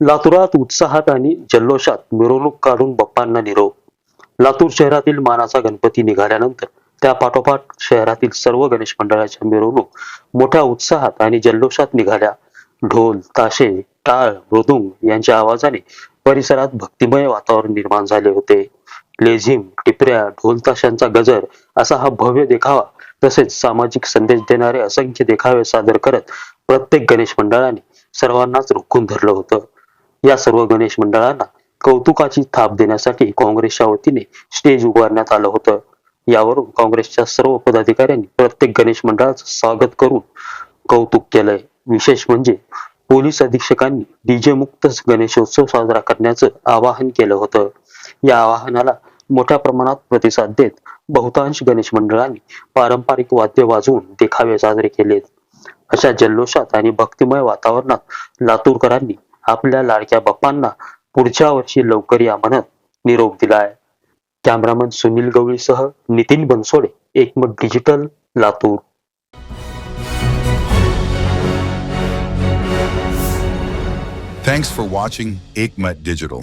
लातूरात उत्साहात आणि जल्लोषात मिरवणूक काढून बाप्पांना निरोप. लातूर शहरातील मानाचा गणपती निघाल्यानंतर त्या पाठोपाठ शहरातील सर्व गणेश मंडळाच्या मिरवणूक मोठ्या उत्साहात आणि जल्लोषात निघाल्या. ढोल ताशे टाळ मृदुंग यांच्या आवाजाने परिसरात भक्तिमय वातावरण निर्माण झाले होते. लेझिम टिपऱ्या ढोल ताशांचा गजर असा हा भव्य देखावा तसेच सामाजिक संदेश देणारे असंख्य देखावे सादर करत प्रत्येक गणेश मंडळाने सर्वांनाच रोखून धरलं होतं. या सर्व गणेश मंडळांना कौतुकाची थाप देण्यासाठी काँग्रेसच्या वतीने स्टेज उभारण्यात आलं होतं. यावरून काँग्रेसच्या सर्व पदाधिकाऱ्यांनी प्रत्येक गणेश मंडळाचं स्वागत करून कौतुक केलंय. विशेष म्हणजे पोलीस अधीक्षकांनी डीजे मुक्त गणेशोत्सव साजरा करण्याचं आवाहन केलं होतं. या आवाहनाला मोठ्या प्रमाणात प्रतिसाद देत बहुतांश गणेश मंडळांनी पारंपरिक वाद्य वाजवून देखावे साजरे केलेत. अशा जल्लोषात आणि भक्तिमय वातावरणात लातूरकरांनी आपल्या लाडक्या बाप्पांना पुढच्या वर्षी लवकर या म्हणत निरोप दिलाय cameraman Sunil गवळीसह Nitin Bansode Ekmat digital Latur Thanks for watching Aikmat Digital.